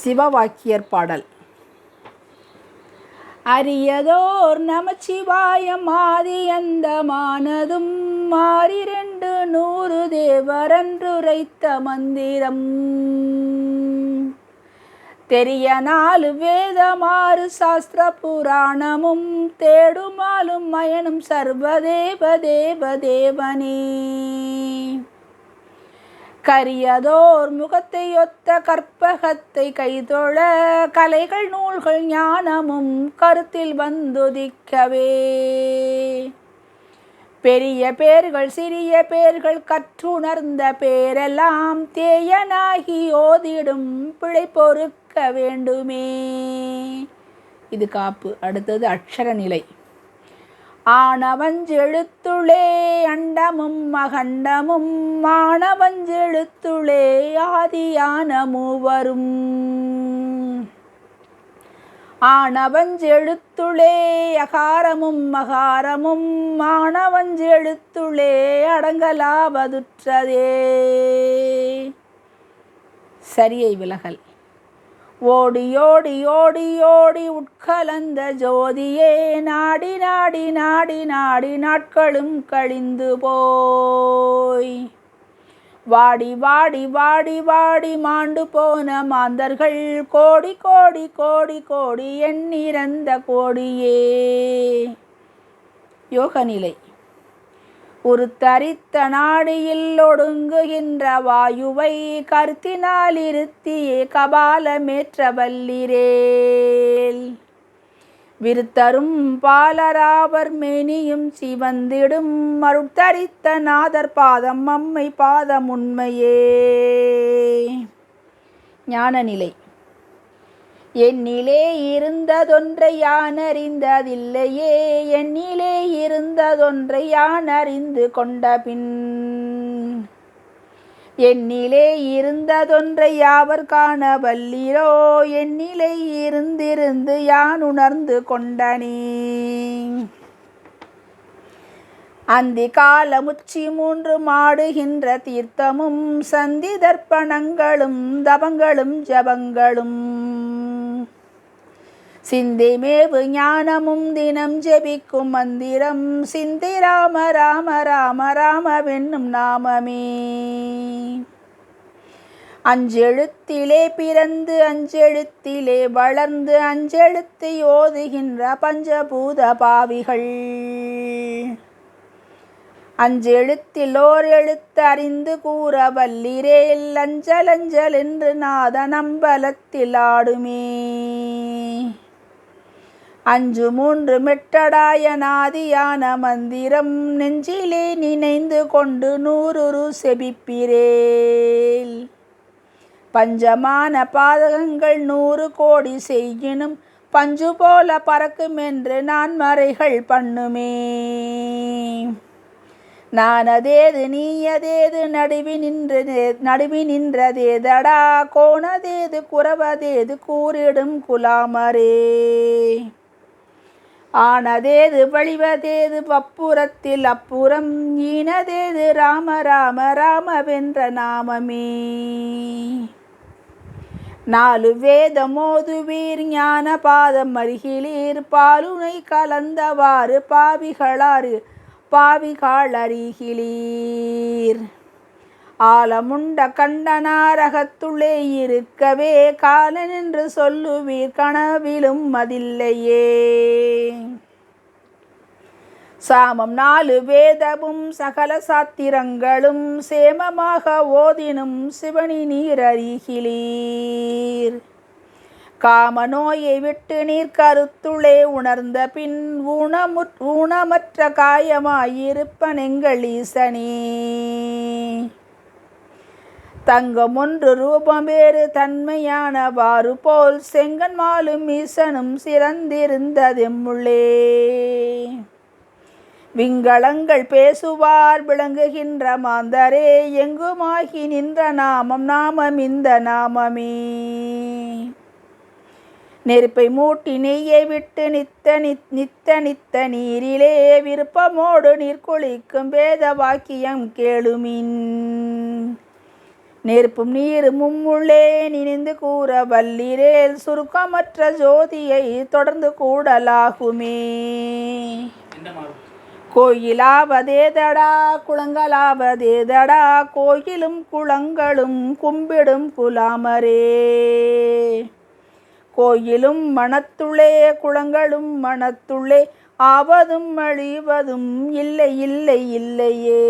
சிவவாக்கியர் பாடல். அரியதோர் நமச்சிவாயம் ஆதியந்தமானதும் மாறிரண்டு நூறு தேவரன்றுரைத்த மந்திரம். தெரிய நாலு வேதமாறு சாஸ்திர புராணமும் தேடுமாலும் மயனும் சர்வதேவ தேவ தேவனே. கரியதோர் முகத்தை ஒத்த கற்பகத்தை கைதொழ கலைகள் நூல்கள் ஞானமும் கருத்தில் வந்துதிக்கவே. பெரிய பேர்கள் சிறிய பேர்கள் கற்றுணர்ந்த பேரெல்லாம் தேயனாகி ஓதிடும் பிழை பொறுக்க வேண்டுமே. இது காப்பு. அடுத்தது அக்ஷர ஆணவஞ்செழுத்துளே அண்டமும் மகண்டமும் மாணவஞ்செழுத்துளே ஆதியான மூவரும் ஆணவஞ்செழுத்துளே அகாரமும் மகாரமும் மாணவஞ்செழுத்துளே அடங்கலாவதுற்றதே. சரியை விலகல். ஓடியோடி ஓடியோடி உட்கலந்த ஜோதியே நாடி நாடி நாடி நாடி நாட்களும் கழிந்து போய். வாடி வாடி வாடி வாடி மாண்டு போன மாந்தர்கள் கோடி கோடி கோடி கோடி எண்ணிறந்த கோடியே. யோகநிலை. ஒரு தரித்த நாடியில் ஒடுங்குகின்ற வாயுவை கருத்தினால் இருத்தியே கபாலமேற்ற வல்லிரேல் விருத்தரும் பாலராவர் மேனியும் சிவந்திடும் மருத்தரித்த நாதர் பாதம் அம்மை பாதம் உண்மையே. ஞானநிலை. என்னிலே இருந்ததொன்றை யான் அறிந்ததில்லையே என்னிலே இருந்ததொன்றை யான் அறிந்து கொண்ட பின் என்னிலே இருந்ததொன்றை யாவர் காண வல்லிரோ என்னிலே இருந்திருந்து யான் உணர்ந்து கொண்டனே. அந்தி காலமுச்சி மூன்று மாடுகின்ற தீர்த்தமும் சந்தி தர்ப்பணங்களும் தபங்களும் ஜபங்களும். சிந்திமேவு ஞானமும் தினம் ஜெபிக்கும் மந்திரம். சிந்தி ராம ராம ராம ராமவென்னும் நாமமே. அஞ்செழுத்திலே பிறந்து அஞ்செழுத்திலே வளர்ந்து அஞ்செழுத்து ஓதுகின்ற பஞ்சபூத பாவிகள். அஞ்செழுத்தில் ஓர் எழுத்து அறிந்து கூற வல்லிரேல் அஞ்சலஞ்சல் என்று நாத நம்பலத்தில் ஆடுமே. அஞ்சு மூன்று மெட்டடாய நாதியான மந்திரம் நெஞ்சிலே நினைந்து கொண்டு நூறுரு செபிப்பிரேல். பஞ்சமான பாதகங்கள் நூறு கோடி செய்யினும் பஞ்சு போல பறக்கும் என்று நான் மறைகள் பண்ணுமே. நான் அது நீ நீயதேது நடுவி நின்ற நடுவி நின்றதேதடா கோணதேது குறவதேது கூறிடும் குலாமரே. ஆனதேது வழிவதேது பப்புறத்தில் அப்புறம் ஈனதேது ராம ராம ராமவென்ற நாமமே. நாலு வேதமோதுவீர் ஞான பாதம் அருகிலீர் பாலுனை கலந்தவாறு பாவிகளாறு பாவிகாளருகிலீர் ஆலமுண்ட கண்டனாரகத்துள்ளே இருக்கவே காலன் என்று சொல்லுவீர் கனவிலும் அதில்லையே சாமம் நாலு வேதமும் சகல சாத்திரங்களும் சேமமாக ஓதினும் சிவனி நீர் அருகிலீர் காம நோயை விட்டு நீர் கருத்துளே உணர்ந்த பின் ஊனமுற் ஊனமற்ற காயமாயிருப்பனெங்கள் ஈசனே. தங்கம் ஒன்று ரூபம் வேறு தன்மையானவாறு போல் செங்கன் மாலும் ஈசனும் சிறந்திருந்ததெம்முள்ளே. விங்களங்கள் பேசுவார் விளங்குகின்ற மாந்தரே எங்குமாகி நின்ற நாமம் நாமம் இந்த நாமமே. நெருப்பை மூட்டி நெய்யை விட்டு நித்த நித் நித்த நித்த நீரிலே விருப்பமோடு நீர் குளிக்கும் வேத வாக்கியம் கேளுமின். நெருப்பும் நீரும் மும்முள்ளே நினைந்து கூற வல்லிரேல் சுருக்கமற்ற ஜோதியை தொடர்ந்து கூடலாகுமே. கோயிலாவதேதடா குளங்களாவதேதடா கோயிலும் குளங்களும் கும்பிடும் குலாமரே கோயிலும் மனத்துள்ளே குளங்களும் மனத்துள்ளே ஆவதும் அழிவதும் இல்லை இல்லை இல்லையே.